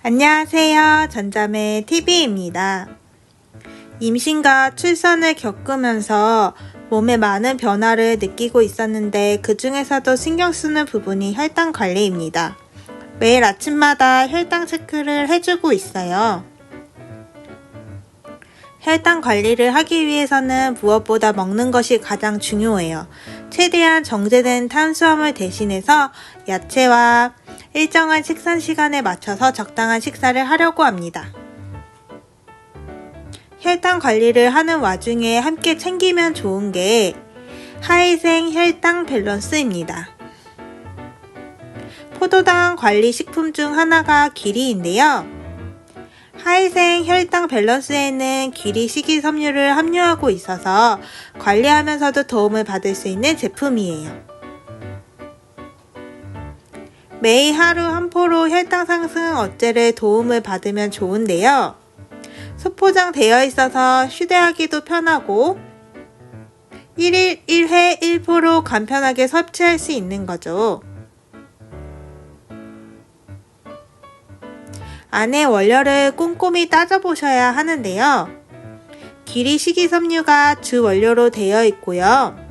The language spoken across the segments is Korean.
안녕하세요. 전자매 TV입니다. 임신과 출산을 겪으면서 몸에 많은 변화를 느끼고 있었는데 그 중에서도 신경 쓰는 부분이 혈당 관리입니다. 매일 아침마다 혈당 체크를 해주고 있어요. 혈당 관리를 하기 위해서는 무엇보다 먹는 것이 가장 중요해요. 최대한 정제된 탄수화물 대신해서 야채와 일정한 식사 시간에 맞춰서 적당한 식사를 하려고 합니다. 혈당 관리를 하는 와중에 함께 챙기면 좋은 게 하이생 혈당 밸런스입니다. 포도당 관리 식품 중 하나가 기리인데요. 하이생 혈당 밸런스에는 기리 식이섬유를 함유하고 있어서 관리하면서도 도움을 받을 수 있는 제품이에요. 매일 하루 한 포로 혈당 상승 억제를 도움을 받으면 좋은데요. 소포장 되어 있어서 휴대하기도 편하고 1일 1회 1포로 간편하게 섭취할 수 있는 거죠. 안에 원료를 꼼꼼히 따져보셔야 하는데요. 길이 식이섬유가 주 원료로 되어 있고요.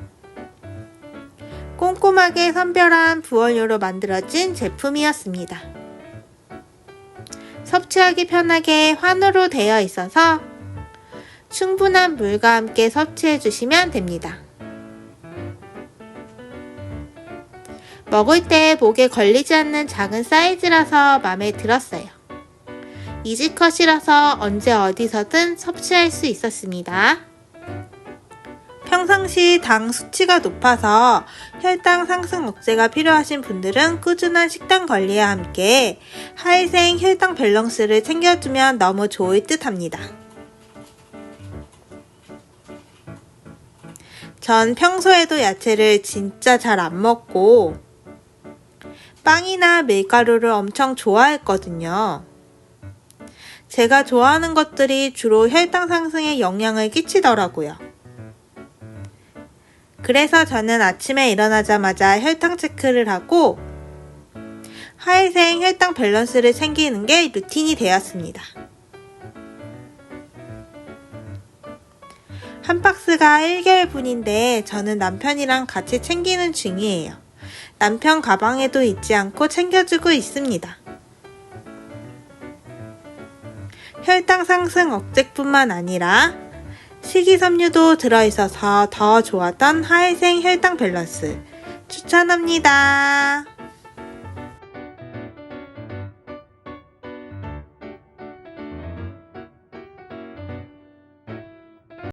꼼꼼하게 선별한 부원료로 만들어진 제품이었습니다. 섭취하기 편하게 환으로 되어 있어서 충분한 물과 함께 섭취해 주시면 됩니다. 먹을 때 목에 걸리지 않는 작은 사이즈라서 마음에 들었어요. 이지컷이라서 언제 어디서든 섭취할 수 있었습니다. 평상시 당 수치가 높아서 혈당 상승 억제가 필요하신 분들은 꾸준한 식단 관리와 함께 하이생 혈당 밸런스를 챙겨주면 너무 좋을 듯 합니다. 전 평소에도 야채를 진짜 잘 안 먹고 빵이나 밀가루를 엄청 좋아했거든요. 제가 좋아하는 것들이 주로 혈당 상승에 영향을 끼치더라고요. 그래서 저는 아침에 일어나자마자 혈당 체크를 하고 하이생 혈당 밸런스를 챙기는 게 루틴이 되었습니다. 한 박스가 1개월 분인데 저는 남편이랑 같이 챙기는 중이에요. 남편 가방에도 잊지 않고 챙겨주고 있습니다. 혈당 상승 억제뿐만 아니라 식이섬유도 들어있어서 더 좋았던 하이생 혈당 밸런스 추천합니다.